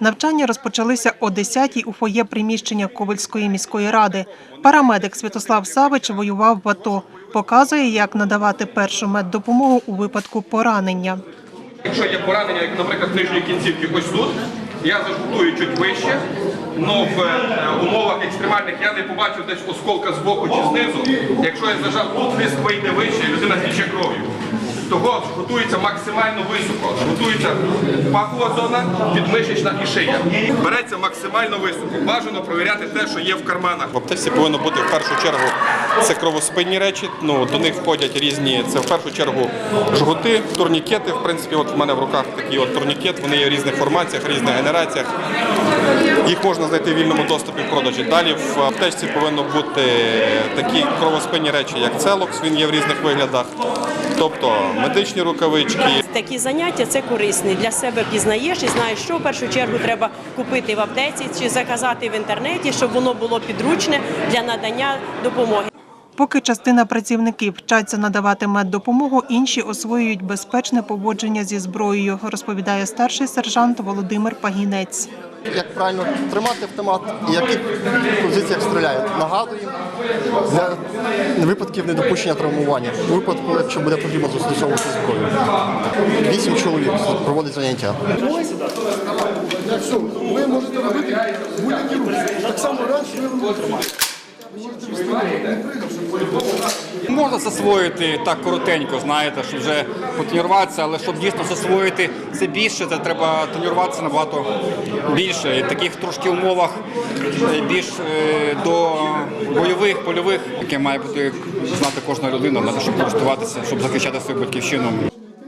Навчання розпочалися о 10-й у фоє приміщення Ковальської міської ради. Парамедик Святослав Савич воював в АТО. Показує, як надавати першу меддопомогу у випадку поранення. Якщо є поранення, як, наприклад, нижньої кінцівки ось тут, я зажгутую чуть вище, але в е, умовах екстремальних я не побачив десь осколка з боку чи знизу. Якщо я зажав тут, тиск вийде вище, і людина тіче кров'ю. Того готується максимально високо. Готується пахова зона, підмишечна і шия. Береться максимально високо. Бажано провіряти те, що є в карманах. В аптеці повинно бути в першу чергу це кровоспинні речі. Ну до них входять різні. Це в першу чергу жгути, турнікети. В принципі, от в мене в руках такий от турнікет. Вони є в різних формаціях, різних генераціях. Їх можна знайти в вільному доступі в продажі. Далі в аптечці повинно бути такі кровоспинні речі, як целокс. Він є в різних виглядах. Тобто медичні рукавички, Такі заняття це корисні. Для себе пізнаєш і знаєш, що в першу чергу треба купити в аптеці чи заказати в інтернеті, щоб воно було підручне для надання допомоги. Поки частина працівників вчаться надавати меддопомогу, інші освоюють безпечне поводження зі зброєю, розповідає старший сержант Володимир Пагінець. Як правильно тримати автомат і в яких позиціях стріляють. Нагадуємо для випадків недопущення травмування. У випадку, якщо буде потрібно застосовувати зброю. Вісім чоловік проводить заняття. Ви можете робити будь-які рухи, так само раніше ви робите. Можна засвоїти так коротенько, знаєте, щоб вже потренуватися, але щоб дійсно засвоїти це більше, це треба тренуватися набагато більше. І в таких трошки умовах е, більш е, до бойових, польових, яке має бути знати кожна людина, щоб користуватися, щоб захищати свою батьківщину.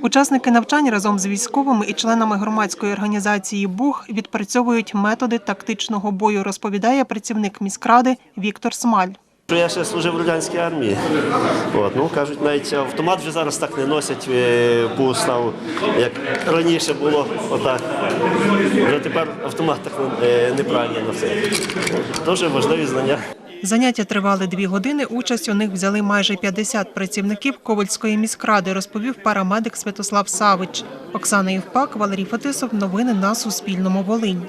Учасники навчань разом з військовими і членами громадської організації БУГ відпрацьовують методи тактичного бою, розповідає працівник міськради Віктор Смаль. Я ще служив в радянській армії. От, ну, кажуть, навіть автомат вже зараз так не носять е, по уставу, як раніше було отак. Вже тепер автомат так е, неправильно носить. Дуже важливі знання. Заняття тривали дві години. Участь у них взяли майже 50 працівників Ковальської міськради, розповів парамедик Святослав Савич. Оксана Євпак, Валерій Фетисов. Новини на Суспільному. Волинь.